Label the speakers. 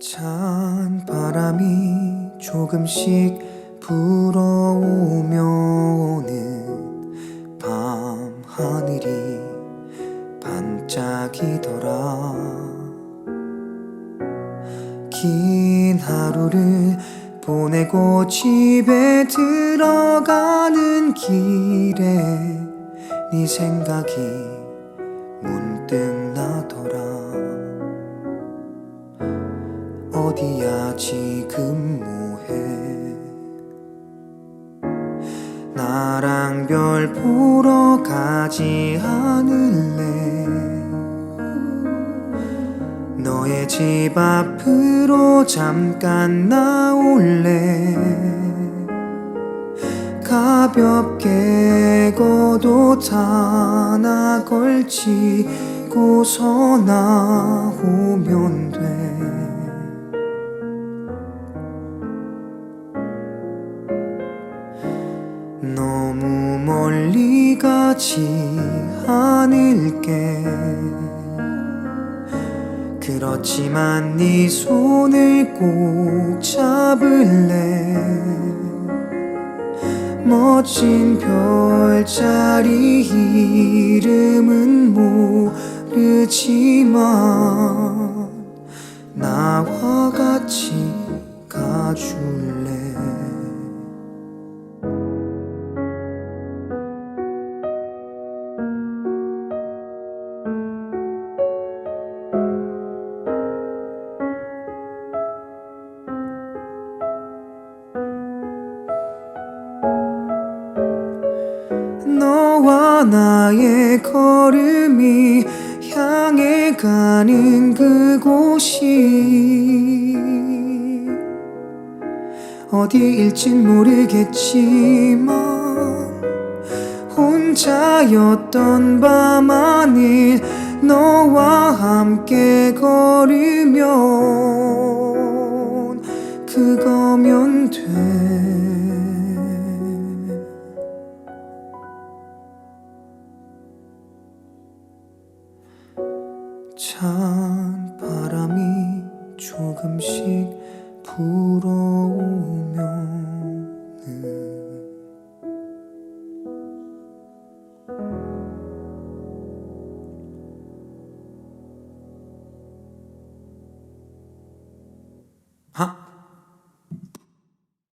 Speaker 1: 찬 바람이 조금씩 불어오면은 밤 하늘이 반짝이더라. 긴 하루를 보내고 집에 들어가는 길에 네 생각이 문 지금 뭐해? 나랑 별 보러 가지 않을래? 너의 집 앞으로 잠깐 나올래? 가볍게 걷옷 하나 걸치고서 나오면 돼 너무 멀리 가지 않을게. 그렇지만 네 손을 꼭 잡을래? 멋진 별자리 이름은 모르지만 나와 같이 가줄래 나의 걸음이 향해 가는 그곳이 어디일진 모르겠지만 혼자였던 밤 하늘 너와 함께 걸으면 그거면 돼 찬 바람이 조금씩 불어